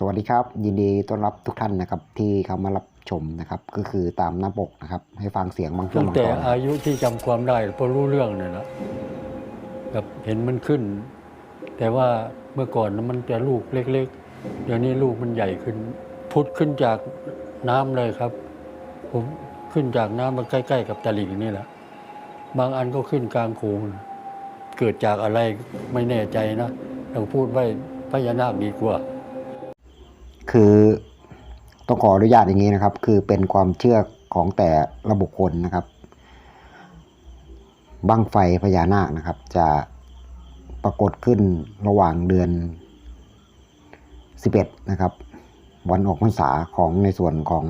สวัสดีครับ ยินดีต้อนรับทุกท่านนะครับ ที่เข้ามารับชมนะครับ ก็คือตามหน้าปกนะครับ ให้ฟังเสียงบางช่วตั้งงบางแต่ตอนอายุที่จำความได้พอรู้เรื่องเนี่ยนะแบบเห็นมันขึ้น แต่ว่าเมื่อก่อนนะมันจะลูกเล็ก ๆ เดี๋ยวนี้ลูกมันใหญ่ขึ้น พุดขึ้นจากน้ำเลยครับ ผมขึ้นจากน้ำมาใกล้ๆ กับตลิ่งนี่แหละบางอันก็ขึ้นกลางโขงเกิดจากอะไรไม่แน่ใจนะต้องพูดไว้พญานาคดีกว่า คือต้องขออนุญาตอย่างนี้นะครับ คือเป็นความเชื่อของแต่ละบุคคลนะครับบั้งไฟพญานาคนะครับ จะปรากฏขึ้นระหว่างเดือน 11 นะครับ วันออกพรรษาของในส่วนของ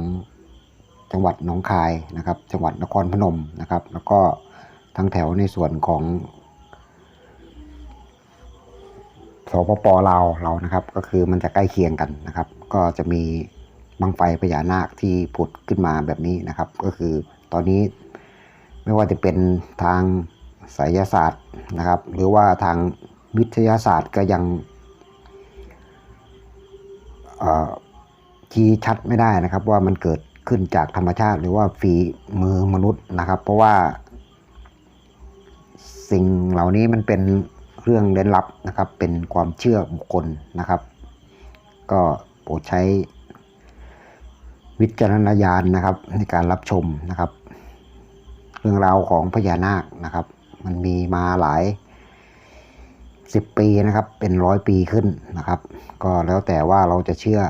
จังหวัดหนองคายนะครับ จังหวัดนครพนมนะครับ แล้วก็ทั้งแถวในส่วนของสปปลาวเรานะครับ ก็คือมันจะใกล้เคียงกันนะครับ ก็จะมีบังไฟพญานาคที่ผุดขึ้นมาแบบนี้นะครับ ก็คือตอนนี้ไม่ว่าจะเป็นทางไสยศาสตร์นะครับ หรือว่าทางวิทยาศาสตร์ก็ยังชี้ชัดไม่ได้นะครับ ว่ามันเกิดขึ้นจากธรรมชาติ หรือว่าฝีมือมนุษย์นะครับ เพราะว่า สิ่งเหล่านี้มันเป็นเรื่องเร้นลับนะครับ เป็นความเชื่อบุคคลนะครับ ก็ โปรดใช้วิจารณญาณนะครับ ในการรับชมนะครับ เรื่องราวของพญานาคนะครับ มันมีมาหลายสิบปีนะครับ เป็นร้อยปีขึ้นนะครับ ก็แล้วแต่ว่าเราจะเชื่อ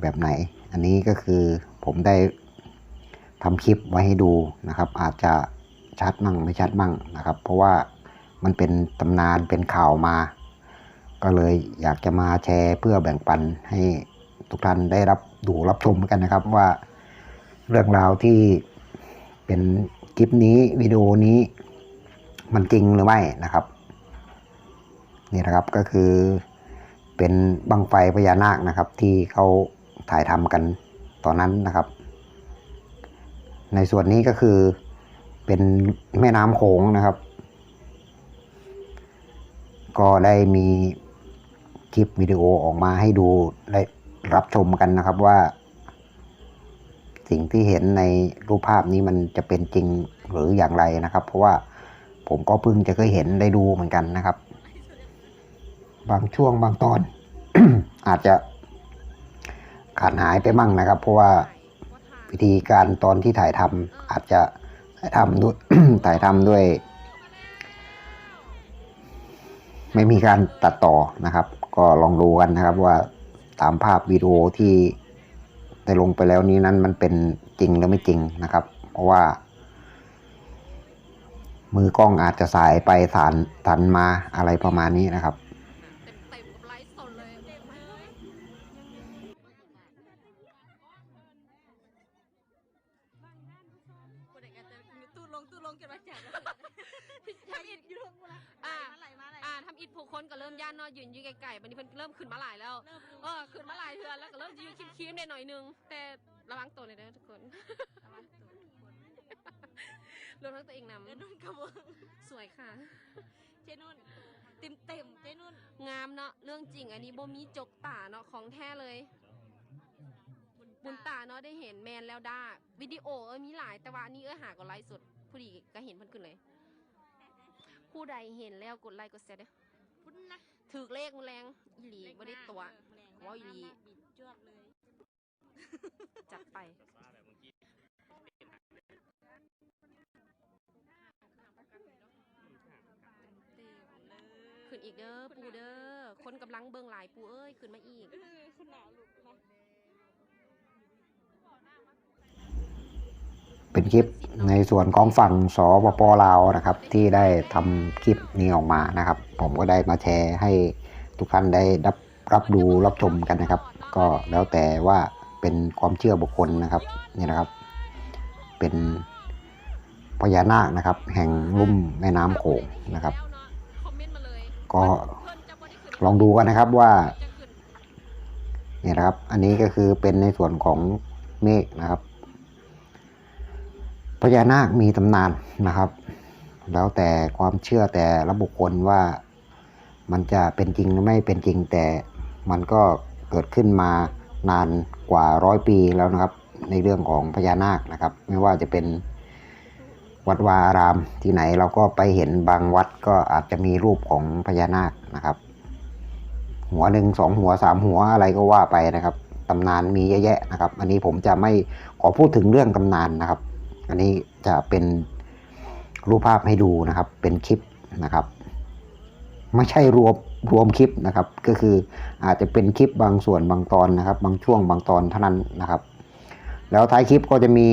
แบบไหน อันนี้ก็คือผมได้ทำคลิปไว้ให้ดูนะครับ อาจจะชัดมั่งไม่ชัดมั่งนะครับ เพราะว่ามันเป็นตำนานเป็นข่าวมา ก็เลยอยากจะมาแชร์เพื่อแบ่งปันให้ ทุกท่านได้รับดูรับชมกันนะครับว่าเรื่องราวที่เป็นคลิปนี้วิดีโอนี้มันจริงหรือไม่นะครับ นี่นะครับก็คือเป็นบังไฟพญานาคนะครับ ที่เขาถ่ายทำกันตอนนั้นนะครับ ในส่วนนี้ก็คือเป็นแม่น้ำโขงนะครับ ก็ได้มีคลิปวิดีโอออกมาให้ดูได้ รับชมกันนะครับว่า สิ่งที่เห็นในรูปภาพนี้มันจะเป็นจริงหรืออย่างไรนะครับ เพราะว่าผมก็เพิ่งจะเคยเห็นได้ดูเหมือนกันนะครับ บางช่วงบางตอน อาจจะขาดหายไปมั่งนะครับ เพราะว่าวิธีการตอนที่ถ่ายทำอาจจะถ่ายทำด้วยถ่ายทำด้วย ไม่มีการตัดต่อนะครับ ก็ลองดูกันนะครับว่า ตามภาพวิดีโอที่ได้ลงไปแล้วนี้นั้นมันเป็นจริงหรือไม่จริงนะครับ เพราะว่า มือกล้องอาจจะสายไปสานสันมาอะไรประมาณนี้นะครับ ลงตู้ลงจะมาจับทำอิดอยู่อ่าอ่าทำอิดผูกคนก็เริ่มย่านเนอยืนอยู่ไกลๆบันนี้เพิ่นเริ่มขึ้นมาหลายแล้ว เออขึ้นมาหลายเทือนแล้วก็เริ่มยืนคิ้มๆได้หน่อยนึง แต่ระวังตัวหน่อยเด้อทุกคนระวังตัวทุกคนรวมทั้งตัวเองนำเจนุ่นกระเบื้องสวยค่ะ เจนุ่นเต็มเต็มๆเจนุ่นงามเนาะเรื่องจริงอันนี้โบมีจกตาเนาะของแท้เลยบุญตาเนาะได้เห็นแมนแล้วด้าวิดีโอเออมีหลายแต่ว่าอันนี้เออหากดไลค์สด ผู้ดีก็เห็นเพิ่นขึ้นเลย ผู้ใดเห็นแล้วกดไลค์กดแชร์เด้อพุ่นนะถือเลขแรงอีหลีบ่ได้ตัวเออว่าอีหลีบิดจวดเลยจัดไปเต็มเลยขึ้นอีกเด้อปูเด้อคนกำลังเบิ่งหลายปูเอ้ยขึ้นมาอีกเออคุณหนาลูกนะ เป็นคลิปในส่วนของฝั่งสปปลาวนะครับ ที่ได้ทำคลิปนี้ออกมานะครับ ผมก็ได้มาแชร์ให้ทุกท่านได้รับรับดูรับชมกันนะครับ ก็แล้วแต่ว่าเป็นความเชื่อบุคคลนะครับนี่นะครับ เป็นพญานาคนะครับ แห่งลุ่มแม่น้ำโขงนะครับ ก็ลองดูกันนะครับว่านเนี่ยนะครับ อันนี้ก็คือเป็นในส่วนของเมฆนะครับ ญานาคมีตำนานนะครับ แล้วแต่ความเชื่อแต่ละบุคคลว่ามันจะเป็นจริงหรือไม่เป็นจริงแต่มันก็เกิดขึ้นมานานกว่าร้อยปีแล้วนะครับ ในเรื่องของพญานาคนะครับ ไม่ว่าจะเป็นวัดวาอารามที่ไหนเราก็ไปเห็นบางวัดก็อาจจะมีรูปของพญานาคนะครับ หัวหนึ่งสองหัวสามหัวอะไรก็ว่าไปนะครับตำนานมีเยอะแยะนะครับ อันนี้ผมจะไม่ขอพูดถึงเรื่องตำนานนะครับ อันนี้จะเป็นรูปภาพให้ดูนะครับ เป็นคลิปนะครับ ไม่ใช่รวมรวมคลิปนะครับ ก็คืออาจจะเป็นคลิปบางส่วนบางตอนนะครับ บางช่วงบางตอนเท่านั้นนะครับ แล้วท้ายคลิปก็จะมี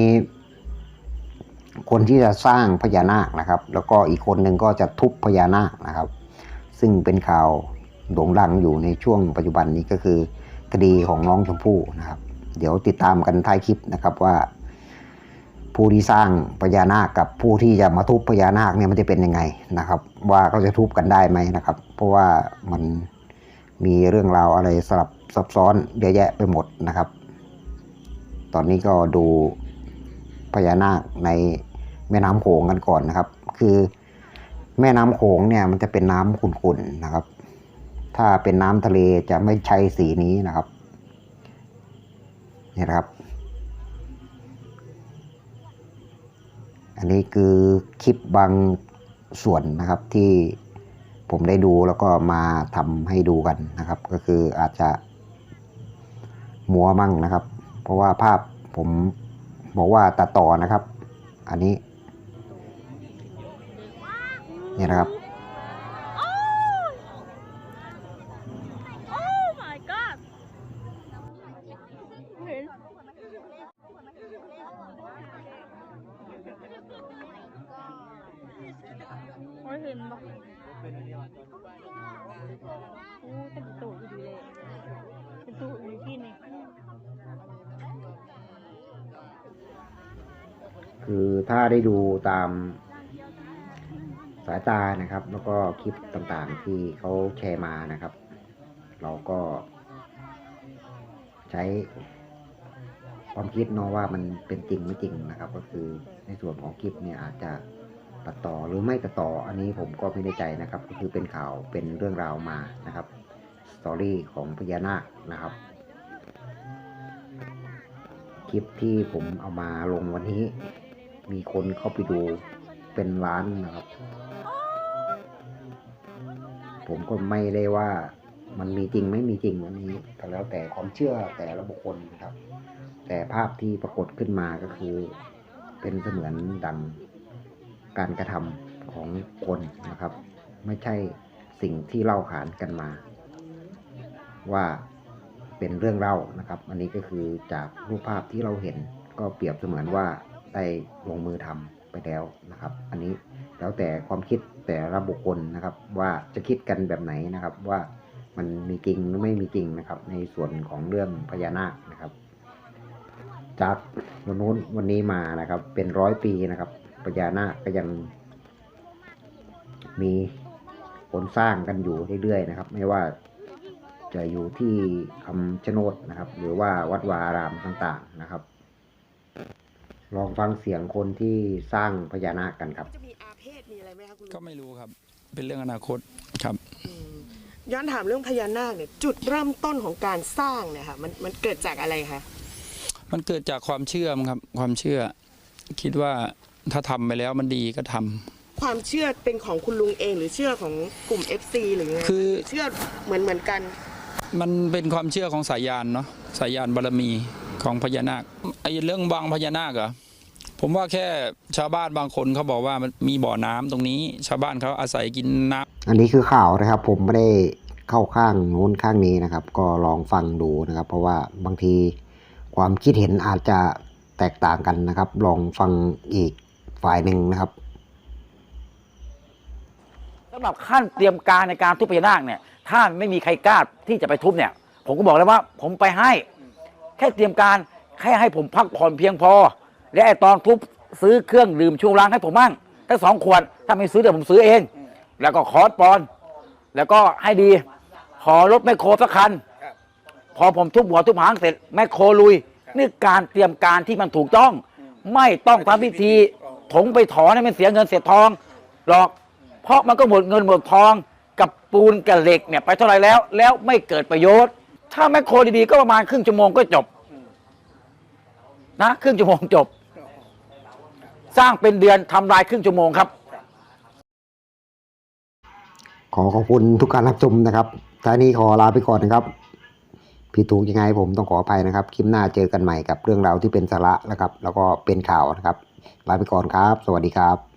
คนที่จะสร้างพญานาคนะครับ แล้วก็อีกคนหนึ่งก็จะทุบพญานาคนะครับ ซึ่งเป็นข่าวโด่งดังอยู่ในช่วงปัจจุบันนี้ก็คือคดีของน้องชมพู่นะครับ เดี๋ยวติดตามกันท้ายคลิปนะครับว่า ผู้ที่สร้างพญานาคกับผู้ที่จะมาทุบพญานาคเนี่ยมันจะเป็นยังไงนะครับ ว่าเขาจะทุบกันได้ไหมนะครับ เพราะว่ามันมีเรื่องราวอะไรสลับซับซ้อนเยอะแยะไปหมดนะครับ ตอนนี้ก็ดูพญานาคในแม่น้ำโขงกันก่อนนะครับ คือแม่น้ำโขงเนี่ยมันจะเป็นน้ำขุ่นๆนะครับ ถ้าเป็นน้ำทะเลจะไม่ใช่สีนี้นะครับนี่นะครับ อันนี้คือคลิปบางส่วนนะครับที่ผมได้ดูแล้วก็มาทำให้ดูกันนะครับ ก็คืออาจจะมัวมั่งนะครับ เพราะว่าภาพผมบอกว่าตัดต่อนะครับ อันนี้เนี่ยนะครับ my god เห็นโอ้ยเห็นปะโอ้เป็นตัวอยู่ดีเลยเป็นตัวอยู่ที่นี่ คือถ้าได้ดูตามสายตานะครับ แล้วก็คลิปต่างๆที่เขาแชร์มานะครับ เราก็ใช้ความคิดเนาะว่ามันเป็นจริงไม่จริงนะครับ ก็คือในส่วนของคลิปเนี่ยอาจจะตัดต่อหรือไม่ตัดต่ออันนี้ผมก็ไม่ได้ใจนะครับ ก็คือเป็นข่าวเป็นเรื่องราวมานะครับสตอรี่ของพญานาคนะครับ คลิปที่ผมเอามาลงวันนี้ มีคนเข้าไปดูเป็นล้านนะครับ ผมก็ไม่ได้ว่ามันมีจริงไม่มีจริงวันนี้แต่แล้วแต่ความเชื่อแต่ละบุคคลนะครับ แต่ภาพที่ปรากฏขึ้นมาก็คือ เป็นเสมือนดังการกระทำของคนนะครับ ไม่ใช่สิ่งที่เล่าขานกันมา ว่าเป็นเรื่องเล่านะครับ อันนี้ก็คือจากรูปภาพที่เราเห็นก็เปรียบเสมือนว่า ได้ลงมือทำไปแล้วนะครับ อันนี้แล้วแต่ความคิดแต่ละบุคคลนะครับ ว่าจะคิดกันแบบไหนนะครับว่ามันมีจริงหรือไม่มีจริงนะครับ ในส่วนของเรื่องพญานาคนะครับ จากวันนู้นวันนี้มานะครับ เป็นร้อยปีนะครับพญานาคก็ยังมีคนสร้างกันอยู่เรื่อยๆนะครับ ไม่ว่าจะอยู่ที่คำชะโนดนะครับ หรือว่าวัดวาอารามต่างๆนะครับ ลองฟังเสียงคนที่สร้างพญานาคกันครับ จะมีอาเพศมีอะไรไหมคะคุณลุก็งไม่รู้ครับ เป็นเรื่องอนาคตครับอืมย้อนถามเรื่องพญานาคเนี่ยจุดเริ่มต้นของการสร้างเนี่ยค่ะมันมันเกิดจากอะไรคะมันเกิดจากความเชื่อมงครับ ความเชื่อ คิดว่าถ้าทำไปแล้วมันดีก็ทำ ความเชื่อเป็นของคุณลุงเอง หรือเชื่อของกลุ่ม FC หรือไงคือหรือ เชื่อเหมือนเหมือนกัน มันเป็นความเชื่อของสายยานเนาะสายยานบารมี ของพญานาคไอ้เรื่องบางพญานาคเหรอผมว่าแค่ชาวบ้านบางคนเขาบอกว่ามันมีบ่อน้ำตรงนี้ ชาวบ้านเขาอาศัยกินน้ำอันนี้คือข่าวนะครับ ผมไม่ได้เข้าข้างโน้นข้างนี้นะครับ ก็ลองฟังดูนะครับ เพราะว่าบางทีความคิดเห็นอาจจะแตกต่างกันนะครับ ลองฟังอีกฝ่ายหนึ่งนะครับสำหรับขั้นเตรียมการในการทุบพญานาคเนี่ย ถ้าไม่มีใครกล้าที่จะไปทุบเนี่ย ผมก็บอกแล้วว่า ผมไปให้ แค่เตรียมการแค่ให้ผมพักผ่อนเพียงพอ และไอ้ตอนทุบซื้อเครื่องดื่มชูรังให้ผมมั่งทั้งสองขวดถ้าไม่ซื้อเดี๋ยวผมซื้อเอง แล้วก็คอร์สปอน แล้วก็ให้ดี ขอรถแมคโครสักคัน พอผมทุบหัวทุบหางเสร็จแมคโครลุยนี่การเตรียมการที่มันถูกต้อง ไม่ต้องทำพิธีถงไปถอนให้มันเสียเงินเสียทองหรอก เพราะมันก็หมดเงินหมดทองกับปูนกับเหล็กเนี่ยไปเท่าไหร่แล้ว แล้วไม่เกิดประโยชน์ ถ้าแมคโครดีๆก็ประมาณครึ่งชั่วโมงก็จบ นะ ครึ่งชั่วโมงจบ สร้างเป็นเดือนทำลายครึ่งชั่วโมงครับ ขอขอบคุณทุกการรับชมนะครับท้ายนี้ขอลาไปก่อนนะครับ ผิดถูกยังไงผมต้องขออภัยนะครับ คลิปหน้าเจอกันใหม่กับเรื่องราวที่เป็นสาระนะครับ แล้วก็เป็นข่าวนะครับ ลาไปก่อนครับ สวัสดีครับ